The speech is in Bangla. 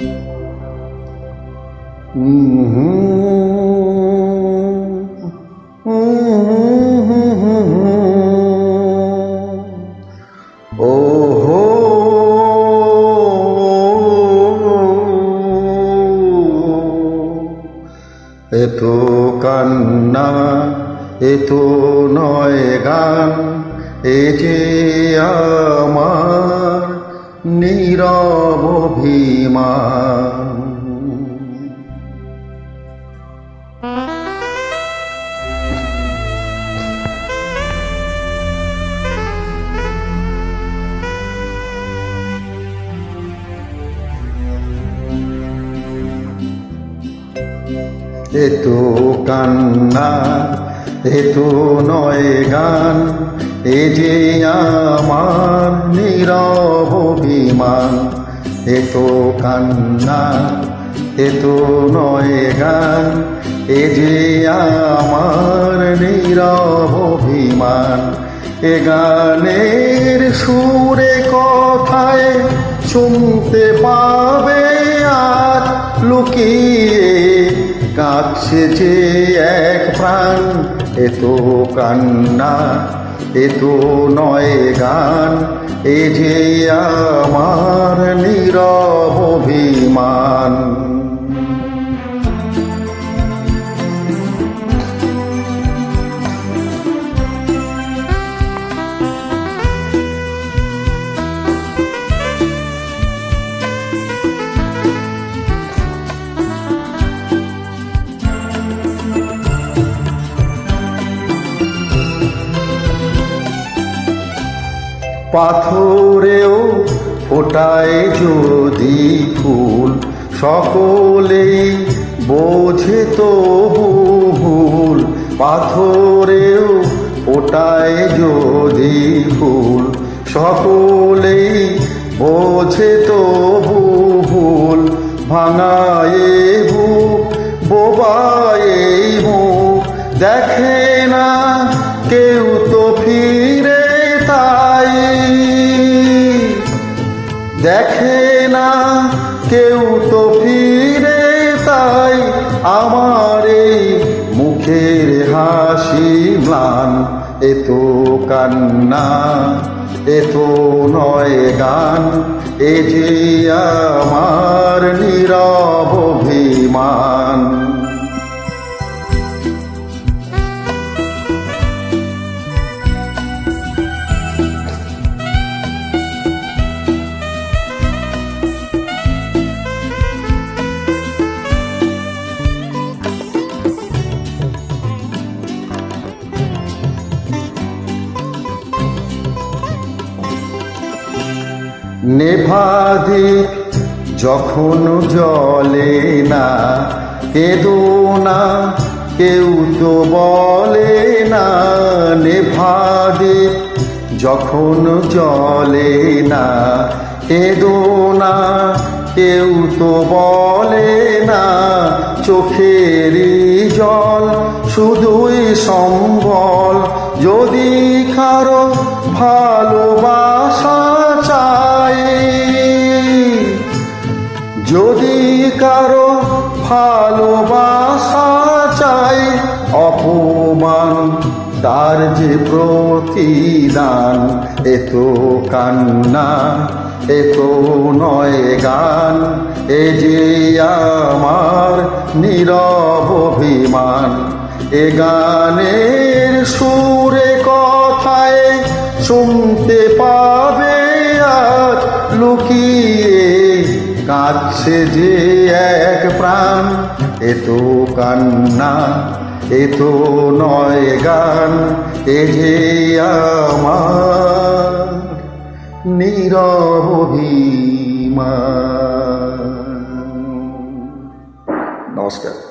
এত কান্না এত নয় গান এ যে আমার নীরব অভিমান এতো কান্না এতো নয় গান এ যে আমার নীরব অভিমান এতো কান্না এতো নয় গান, এ যে আমার নীরব অভিমান, এ গানের সুরে কথায় শুনতে পাবে আর লুকিয়ে কাছে যে এক প্রাণ এত কান্না। এত নয় গান এ যে আমার নীরব অভিমান। পাথরেও ফোটায় যদি ফুল, সকলেই বোঝে তো ভুল। পাথরেও ফোটায় যদি ফুল, সকলেই বোঝে তো ভুল। ভাঙায় বুক, বোবায়ে মুখ, দেখে আমার এই মুখের হাসি ম্লান এত কান্না এত নয় গান, এ যে আমার নীরব অভিমান। নেভাদিক যখন জলে না, কেদো না, কেউ তো বলে না নেভাদিক যখন জলে না, কেদো না, কেউ তো বলে না চোখেরই জল শুধুই সম্বল, যদি কারও ভালোবাসা কারও ভালোবাসা চাই, অপমান তার যে প্রতিদান এত কান্না এত নয় গান, এ যে আমার নীরব অভিমান, এ গানের সুরে কথায় শুনতে পাবে আজ লুকিয়ে কাছে যে এক প্রাণ এত কান্না, এ তো নয় গান, এ যে আমার নীরব নমস্কার।